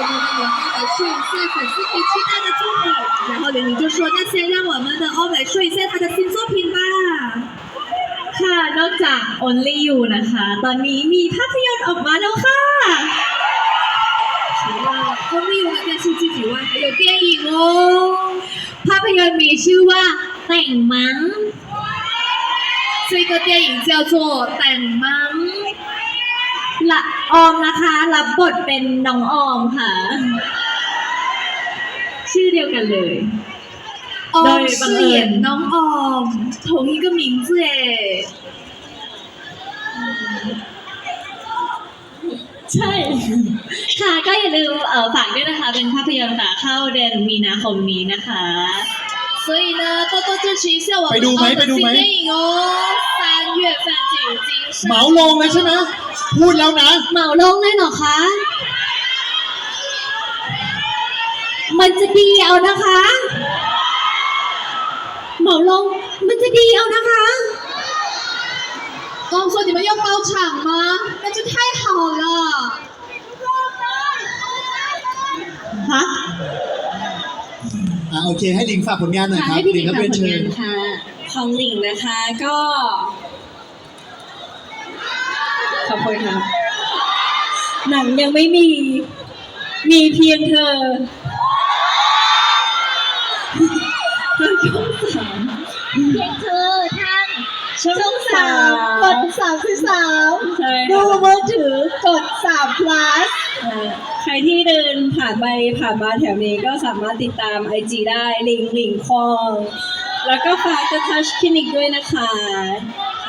我们的年糕来说一下粉丝最期待的作品。然后玲玲就说：“那先让我们的 o 来说一下他的新作品吧。 ค่ะ นอกจาก Only You นะคะ ตอนนี้มีภาพยนตร์ออกมาแล้วค่ะ 除了 Only You 的电视剧之外，还有电影哦。 ภาพยนตร์มีชื่อว่าแต่งมั้ง 这个电影叫做《等มั้ง ละออมนะคะ รับบทเป็นน้องออมค่ะ ชื่อเดียวกันเลย 哦对，饰演น้องออม同一个名字哎。 ใช่ ค่ะ ก็อย่าลืมเอ่อฝากด้วยนะคะ เป็นภาพยนตร์ค่ะเข้าเดือนมีนาคมนี้นะคะ 所以呢，多多支持一下我们ไปดูไหม 欧的 ไปดู 新 ไหม 电影哦，三月份就已经上 เหมาลงเลยใช่ไหม พูดแล้วนะ เหมาลงเลยเหรอคะ มันจะดีเอานะคะ เหมาลง มันจะดีเอานะคะ 哦，说你们要包场吗？那就太好了。 ฮะ อ่าโอเค ให้ลิงฝากผลงานหน่อยครับ ให้พี่ ลิ ลิ ง ง ครับ ฝาก เรียน ผล เชิ งา ญ นค่ะ ของหลิงนะคะก็ ขอบคุณครับ หนังยังไม่มี มีเพียงเธอทางช่องสามเพียงเธอทางช่องสามกดสามสิบสามใช่ดูค่ะมือถือกดสาม plus เอ่อใครที่เดินผ่านไปผ่านมาแถวนี้ก็สามารถติดตามไอจีได้ลิงลิงคอง แล้วก็ฝาก The Touch Clinic ด้วยนะคะ